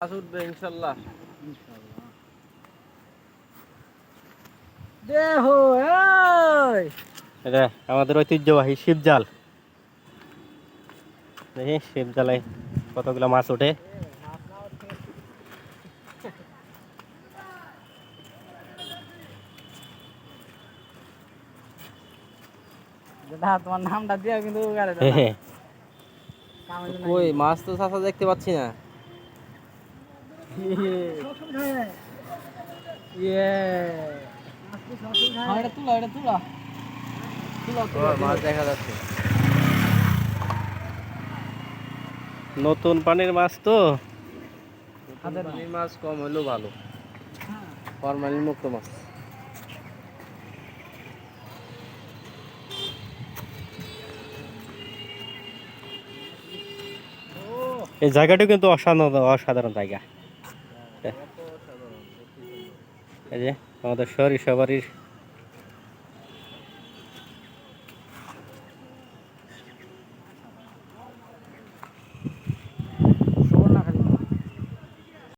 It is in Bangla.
মাছ উঠবে ইনশাল্লাহ। দেহো এটা আমাদের ঐতিহ্যবাহী শিবজাল। দেখি শিবজালে কতগুলো মাছ ওঠে। তোমার নামটা দিও কিন্তু উগারে হে দাদা হে। কামে তো কই মাছ তো চাচা দেখতে পাচ্ছি না। নতুন পানির মাছ তো? পানির মাছ কম হলেও ভালো। ফরমালিন মুক্ত মাছ। এই জায়গাটা কিন্তু অসাধারণ অসাধারণ জায়গা। এই যে আমাদের শহরি সবারই